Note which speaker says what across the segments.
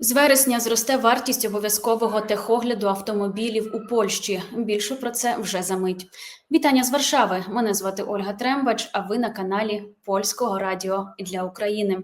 Speaker 1: З вересня зросте вартість обов'язкового техогляду автомобілів у Польщі. Більше про це вже за мить. Вітання з Варшави. Мене звати Ольга Трембач. А ви на каналі Польського радіо для України.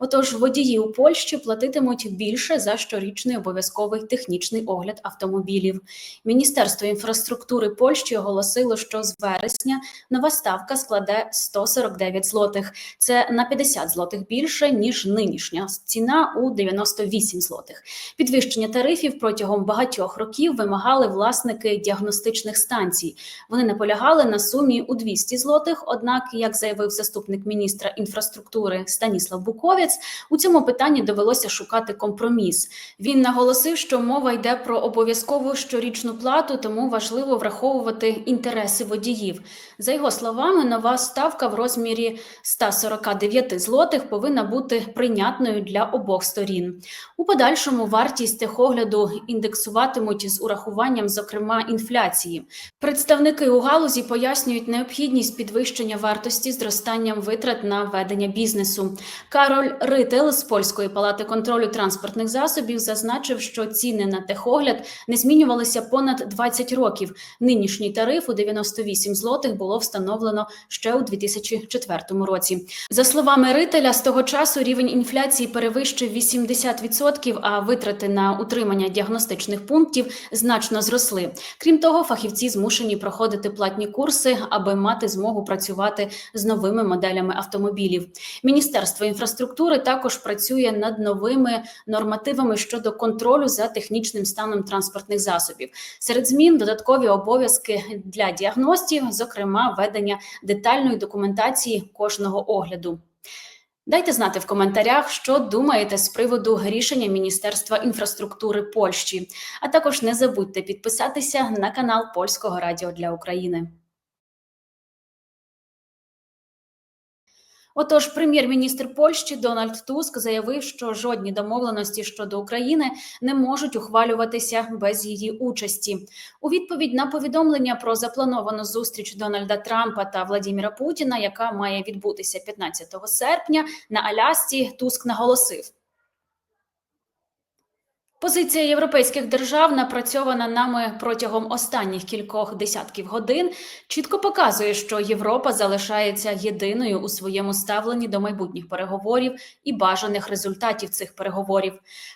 Speaker 1: Отож, водії у Польщі платитимуть більше за щорічний обов'язковий технічний огляд автомобілів. Міністерство інфраструктури Польщі оголосило, що з вересня нова ставка складе 149 злотих. Це на 50 злотих більше ніж нинішня ціна у 98 злотих. Підвищення тарифів протягом багатьох років вимагали власники діагностичних станцій. Вони наполягали на сумі у 200 злотих. Однак, як заявив заступник міністра інфраструктури Станіслав Буковець, у цьому питанні довелося шукати компроміс. Він наголосив, що мова йде про обов'язкову щорічну плату, тому важливо враховувати інтереси водіїв. За його словами, нова ставка в розмірі 149 злотих повинна бути прийнятною для обох сторін. У подальшому вартість техогляду індексуватимуть з урахуванням, зокрема, інфляції. Представники у галузі пояснюють необхідність підвищення вартості зростанням витрат на ведення бізнесу. Кароль Рител з польської палати контролю транспортних засобів зазначив, що ціни на техогляд не змінювалися понад 20 років. Нинішній тариф у 98 злотих було встановлено ще у 2004 році. За словами Рителя, з того часу рівень інфляції перевищив 80%, а витрати на утримання діагностичних пунктів значно зросли. Крім того, фахівці змушені проходити платні курси, аби мати змогу працювати з новими моделями автомобілів. Міністерство інфраструктури також працює над новими нормативами щодо контролю за технічним станом транспортних засобів. Серед змін додаткові обов'язки для діагностів, зокрема ведення детальної документації кожного огляду. Дайте знати в коментарях, що думаєте з приводу рішення Міністерства інфраструктури Польщі. А також не забудьте підписатися на канал Польського Радіо для України. Отож, прем'єр-міністр Польщі Дональд Туск заявив, що жодні домовленості щодо України не можуть ухвалюватися без її участі. У відповідь на повідомлення про заплановану зустріч Дональда Трампа та Владіміра Путіна, яка має відбутися 15 серпня на Алясці, Туск наголосив. Позиція європейських держав, напрацьована нами протягом останніх кількох десятків годин, чітко показує, що Європа залишається єдиною у своєму ставленні до майбутніх переговорів і бажаних результатів цих переговорів.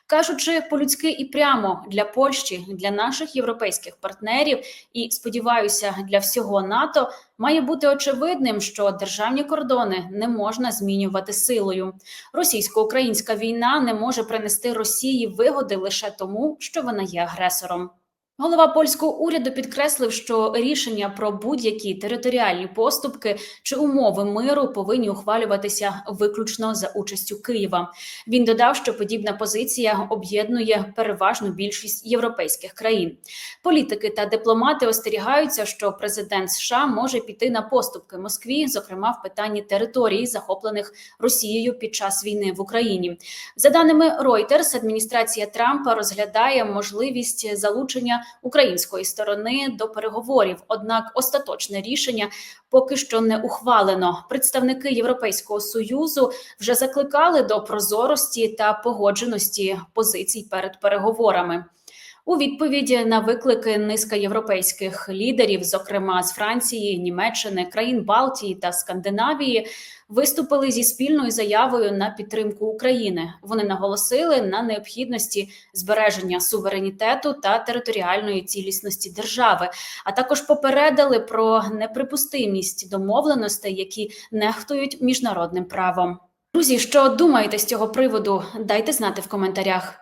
Speaker 1: Кажучи по-людськи і прямо для Польщі, для наших європейських партнерів і сподіваюся, для всього НАТО має бути очевидним, що державні кордони не можна змінювати силою. Російсько-українська війна не може принести Росії вигоди лише тому, що вона є агресором. Голова польського уряду підкреслив, що рішення про будь-які територіальні поступки чи умови миру повинні ухвалюватися виключно за участю Києва. Він додав, що подібна позиція об'єднує переважну більшість європейських країн. Політики та дипломати остерігаються, що президент США може піти на поступки Москві, зокрема в питанні територій, захоплених Росією під час війни в Україні. За даними Reuters, адміністрація Трампа розглядає можливість залучення української сторони до переговорів. Однак остаточне рішення поки що не ухвалено. Представники Європейського союзу вже закликали до прозорості та погодженості позицій перед переговорами. У відповіді на виклики низка європейських лідерів, зокрема з Франції, Німеччини, країн Балтії та Скандинавії, виступили зі спільною заявою на підтримку України. Вони наголосили на необхідності збереження суверенітету та територіальної цілісності держави, а також попередили про неприпустимість домовленостей, які нехтують міжнародним правом. Друзі, що думаєте з цього приводу? Дайте знати в коментарях.